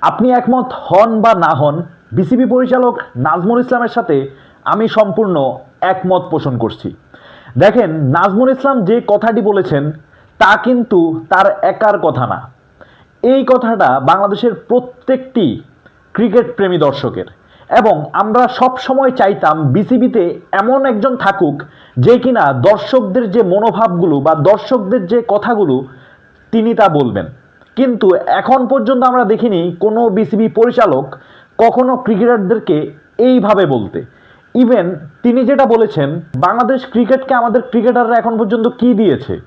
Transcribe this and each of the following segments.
আপনি একমত হন বা না হন, বিসিবি পরিচালক নাজমুল ইসলামের সাথে আমি সম্পূর্ণ একমত পোষণ করছি। দেখেন, নাজমুল ইসলাম যে কথাটি বলেছেন, তা কিন্তু তার একার কথা না। এই কথাটা বাংলাদেশের প্রত্যেকটি ক্রিকেট প্রেমী দর্শকের। এবং আমরা সব সময় চাইতাম বিসিবিতে এমন একজন থাকুক যে কিনা দর্শকদের যে মনোভাবগুলো বা দর্শকদের যে কথাগুলো তিনি তা বলবেন। কিন্তু এখন পর্যন্ত আমরা দেখিনি কোনো বিসিবি পরিচালক কখনো ক্রিকেটারদেরকে এইভাবে বলতে। ইভেন তিনি যেটা বলেছেন, বাংলাদেশ ক্রিকেটকে আমাদের ক্রিকেটাররা এখন পর্যন্ত কি দিয়েছে?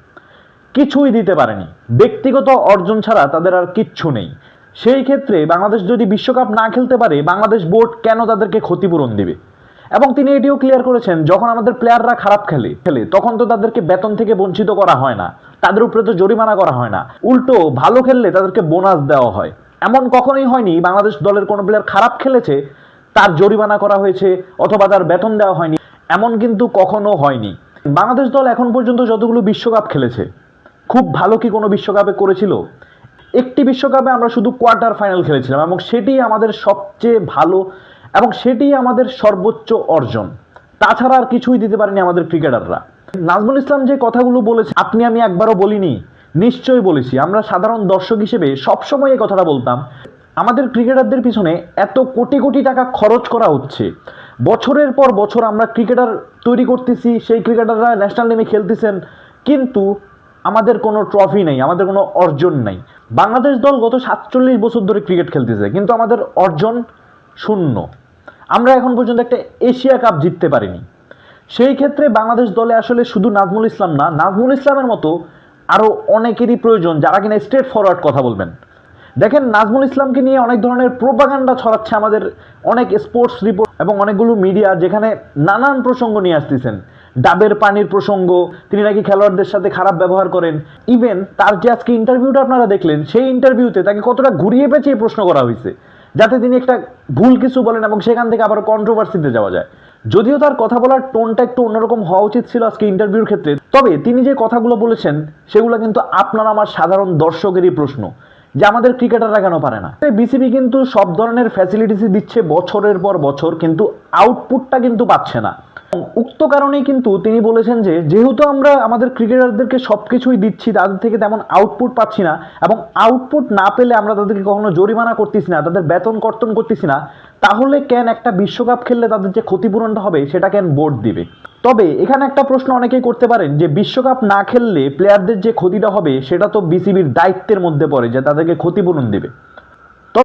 কিছুই দিতে পারেনি। ব্যক্তিগত অর্জন ছাড়া তাদের আর কিচ্ছু নেই। সেই ক্ষেত্রে বাংলাদেশ যদি বিশ্বকাপ না খেলতে পারে, বাংলাদেশ বোর্ড কেন তাদেরকে ক্ষতিপূরণ দিবে? এবং তিনি এটিও ক্লিয়ার করেছেন, যখন আমাদের প্লেয়াররা খারাপ খেলে খেলে, তখন তো তাদেরকে বেতন থেকে বঞ্চিত করা হয় না। তাদের উপরে তো জরিমানা করা হয় না। উল্টো, ভালো খেললে তাদেরকে বোনাস দেওয়া হয়। এমন কখনোই হয়নি বাংলাদেশ দলের কোনো প্লেয়ার খারাপ খেলেছে, তার জরিমানা করা হয়েছে অথবা তার বেতন দেওয়া হয়নি, এমন কিন্তু কখনো হয়নি। বাংলাদেশ দল এখন পর্যন্ত যতগুলো বিশ্বকাপ খেলেছে, খুব ভালো কি কোনো বিশ্বকাপে করেছিল? একটি বিশ্বকাপে আমরা শুধু কোয়ার্টার ফাইনাল খেলেছিলাম এবং সেটি আমাদের সবচেয়ে ভালো এবং সেটি আমাদের সর্বোচ্চ অর্জন। তাছাড়া আর কিছুই দিতে পারেনি আমাদের ক্রিকেটাররা নাজমুল ইসলাম যে কথাগুলো বলেছে, আপনি আমি একবারও বলিনি, নিশ্চয়ই বলেছি। আমরা সাধারণ দর্শক হিসেবে সবসময় এই কথাটা বলতাম, আমাদের ক্রিকেটারদের পিছনে এত কোটি কোটি টাকা খরচ করা হচ্ছে। বছরের পর বছর আমরা ক্রিকেটার তৈরি করতেছি, সেই ক্রিকেটাররা ন্যাশনাল টিমে খেলতেছেন, কিন্তু আমাদের কোনো ট্রফি নেই, আমাদের কোনো অর্জন নেই। বাংলাদেশ দল গত সাতচল্লিশ বছর ধরে ক্রিকেট খেলতেছে, কিন্তু আমাদের অর্জন শূন্য। আমরা এখন পর্যন্ত একটা এশিয়া কাপ জিততে পারিনি। সেই ক্ষেত্রে বাংলাদেশ দলে আসলে শুধু নাজমুল ইসলাম না, নাজমুল ইসলামের মতো আরও অনেকেরই প্রয়োজন যারা কিনা স্ট্রেট ফরওয়ার্ড কথা বলবেন। দেখেন, নাজমুল ইসলামকে নিয়ে অনেক ধরনের প্রোপাগান্ডা ছড়াচ্ছে আমাদের অনেক স্পোর্টস রিপোর্ট এবং অনেকগুলো মিডিয়া যেখানে নানান প্রসঙ্গ নিয়ে আসতেছেন। ডাবের পানির প্রসঙ্গ, তিনি নাকি খেলোয়াড়দের সাথে খারাপ ব্যবহার করেন। ইভেন তার যে আজকে ইন্টারভিউটা আপনারা দেখলেন, সেই ইন্টারভিউতে তাকে কতটা ঘুরিয়ে পেঁচিয়ে প্রশ্ন করা হয়েছে, যাতে তিনি একটা ভুল কিছু বলেন এবং সেখান থেকে আবার কন্ট্রোভার্সিতে যাওয়া যায়। যদিও তার কথা বলার টোনটা একটু অন্যরকম হওয়া উচিত ছিল আজকে ইন্টারভিউর ক্ষেত্রে, তবে তিনি যে কথাগুলো বলেছেন, সেগুলো কিন্তু আপনার আমার সাধারণ দর্শকেরই প্রশ্ন, যে আমাদের ক্রিকেটাররা কেন পারে না? বিসিবি কিন্তু সব ধরনের ফ্যাসিলিটিস দিচ্ছে বছরের পর বছর, কিন্তু আউটপুটটা কিন্তু পাচ্ছে না। উক্ত কারণেই কিন্তু তিনি বলেছেন যে, যেহেতু আমরা আমাদের ক্রিকেটারদেরকে সব কিছুই দিচ্ছি, তাদের থেকে তেমন আউটপুট পাচ্ছি না, এবং আউটপুট না পেলে আমরা তাদেরকে কখনো জরিমানা করতেছি না, তাদের বেতন কর্তন করতেছি না তাহলে কেন একটা বিশ্বকাপ খেললে তাদের যে ক্ষতিপূরণটা হবে, সেটা কেন বোর্ড দিবে? তবে এখানে একটা প্রশ্ন অনেকেই করতে পারেন যে, বিশ্বকাপ না খেললে প্লেয়ারদের যে ক্ষতিটা হবে, সেটা তো বিসিবির দায়িত্বের মধ্যে পড়ে যে তাদেরকে ক্ষতিপূরণ দেবে।